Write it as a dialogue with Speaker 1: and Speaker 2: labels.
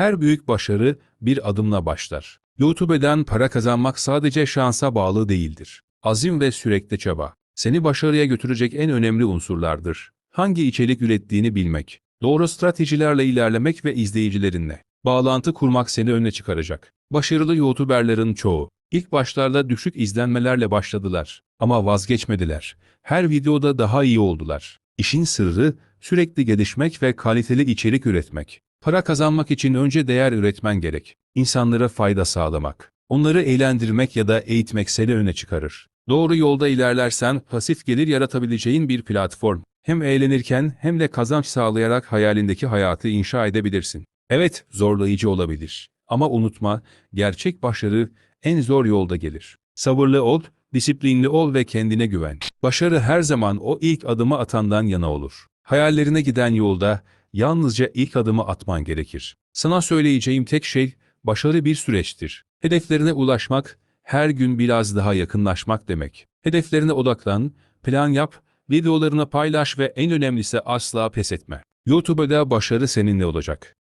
Speaker 1: Her büyük başarı bir adımla başlar. YouTube'den para kazanmak sadece şansa bağlı değildir. Azim ve sürekli çaba seni başarıya götürecek en önemli unsurlardır. Hangi içerik ürettiğini bilmek, doğru stratejilerle ilerlemek ve izleyicilerinle bağlantı kurmak seni öne çıkaracak. Başarılı YouTuber'ların çoğu ilk başlarda düşük izlenmelerle başladılar ama vazgeçmediler. Her videoda daha iyi oldular. İşin sırrı sürekli gelişmek ve kaliteli içerik üretmek. Para kazanmak için önce değer üretmen gerek. İnsanlara fayda sağlamak. Onları eğlendirmek ya da eğitmek seni öne çıkarır. Doğru yolda ilerlersen pasif gelir yaratabileceğin bir platform. Hem eğlenirken hem de kazanç sağlayarak hayalindeki hayatı inşa edebilirsin. Evet, zorlayıcı olabilir. Ama unutma, gerçek başarı en zor yolda gelir. Sabırlı ol, disiplinli ol ve kendine güven. Başarı her zaman o ilk adımı atandan yana olur. Hayallerine giden yolda yalnızca ilk adımı atman gerekir. Sana söyleyeceğim tek şey, başarı bir süreçtir. Hedeflerine ulaşmak, her gün biraz daha yakınlaşmak demek. Hedeflerine odaklan, plan yap, videolarını paylaş ve en önemlisi asla pes etme. YouTube'da başarı seninle olacak.